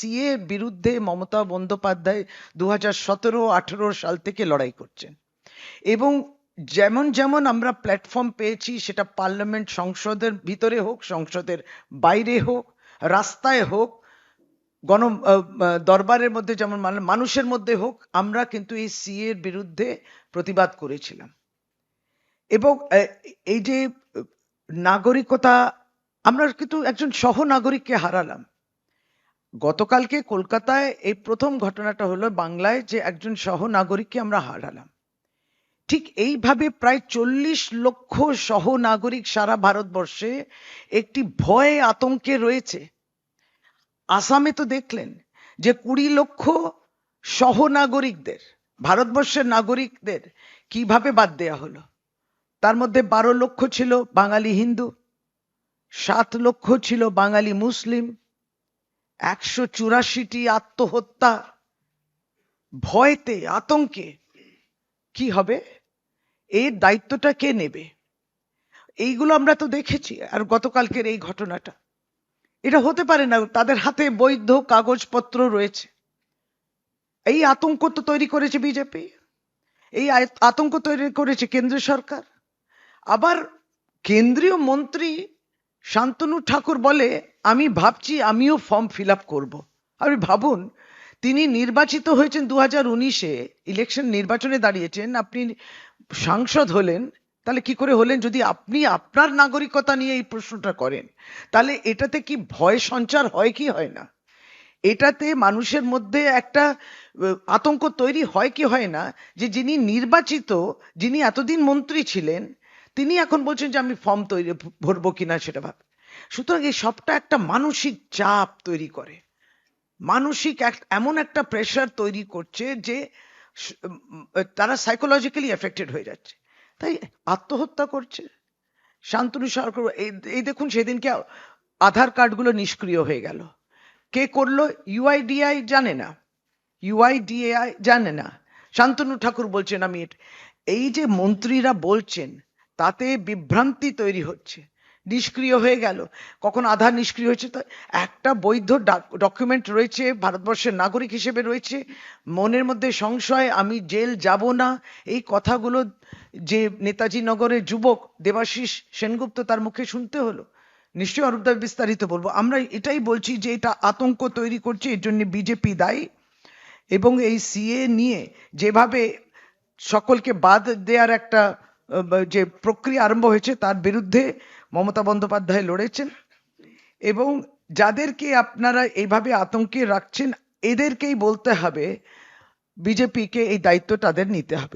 CA বিরুদ্ধে মমতা বন্দ্যোপাধ্যায় দু হাজার সতেরো আঠেরো সাল থেকে লড়াই করছেন। এবং যেমন যেমন আমরা প্ল্যাটফর্ম পেয়েছি, সেটা পার্লামেন্ট সংসদের ভিতরে হোক, সংসদের বাইরে হোক, রাস্তায় হোক, গণ দরবারের মধ্যে যেমন মানে মানুষের মধ্যে হোক, আমরা কিন্তু এই সিএ এর বিরুদ্ধে প্রতিবাদ করেছিলাম। এবং এই যে, নাগরিকতা, আমরা কিন্তু একজন সহ নাগরিককে হারালাম। গতকালকে কলকাতায় এই প্রথম ঘটনাটা হলো বাংলায় যে একজন সহ নাগরিককে আমরা হারালাম। ঠিক এইভাবে প্রায় চল্লিশ লক্ষ সহ নাগরিক সারা ভারতবর্ষে একটি ভয় আতঙ্কে রয়েছে। আসামে তো দেখলেন যে কুড়ি লক্ষ সহ নাগরিকদের ভারতবর্ষের নাগরিকদের কীভাবে বাদ দেয়া হলো? তার মধ্যে বারো লক্ষ ছিল বাঙালি হিন্দু, সাত লক্ষ ছিল বাঙালি মুসলিম একশো চুরাশিটি আত্মহত্যা, ভয়তে, আতঙ্কে, কি হবে? এর দায়িত্বটা কে নেবে? এইগুলো আমরা তো দেখেছি, আর গতকালকের এই ঘটনাটা। এটা হতে পারে না, তাদের হাতে বৈধ কাগজপত্র রয়েছে। এই আতঙ্ক তো তৈরি করেছে বিজেপি, এই আতঙ্ক তৈরি করেছে কেন্দ্রীয় সরকার। আবার কেন্দ্রীয় মন্ত্রী শান্তনু ঠাকুর বলে, আমি ভাবছি আমিও ফর্ম ফিল আপ করব। আপনি ভাবুন, তিনি নির্বাচিত হয়েছেন দু হাজার উনিশে, ইলেকশন নির্বাচনে দাঁড়িয়েছেন, আপনি সাংসদ হলেন, তাহলে কি করে হলেন? যদি আপনি আপনার নাগরিকতা নিয়ে এই প্রশ্নটা করেন, তাহলে এটাতে কি ভয় সঞ্চার হয় কি হয় না? এটাতে মানুষের মধ্যে একটা আতঙ্ক তৈরি হয় কি হয় না? যে যিনি নির্বাচিত, যিনি এতদিন মন্ত্রী ছিলেন তিনি এখন বলছেন যে আমি ফর্ম তৈরি ভরবো কিনা সেটা ভাব সুতরাং এই সবটা একটা মানসিক চাপ তৈরি করে। মানসিক এমন একটা প্রেশার তৈরি করছে যে তারা সাইকোলজিক্যালি এফেক্টেড হয়ে যাচ্ছে। তাই আত্মহত্যা করছে। শান্তনু সরকার এই এই দেখুন সেদিনকে আধার কার্ডগুলো নিষ্ক্রিয় হয়ে গেল। কে করল? ইউআইডিআই জানে না। ইউআইডিএআই জানে না। শান্তনু ঠাকুর বলছেন আমি এই যে মন্ত্রীরা বলছেন তাতে বিভ্রান্তি তৈরি হচ্ছে। নিষ্ক্রিয় হয়ে গেল। কখন আধার নিষ্ক্রিয় হয়েছে তো একটা বৈধ ডকুমেন্ট রয়েছে, ভারতবর্ষের নাগরিক হিসেবে রয়েছে। মনের মধ্যে সংশয়, আমি জেল যাব না। এই কথাগুলো যে নেতাজি নগরের যুবক দেবাশিস সেনগুপ্ত তার মুখে শুনতে হলো। নিশ্চয়ই অরূপদা বিস্তারিত বলব। আমরা এটাই বলছি যে এটা আতঙ্ক তৈরি করছে, এর জন্য বিজেপি দায়ী। এবং এই সিএ নিয়ে যেভাবে সকলকে বাদ দেওয়ার একটা যে প্রক্রিয়া আরম্ভ হয়েছে তার বিরুদ্ধে মমতা বন্দ্যোপাধ্যায় লড়েছেন এবং যাদেরকে আপনারা এইভাবে আতঙ্কে রাখছেন, এদেরকেই বলতে হবে, বিজেপিকে এই দায়িত্ব তাদের নিতে হবে।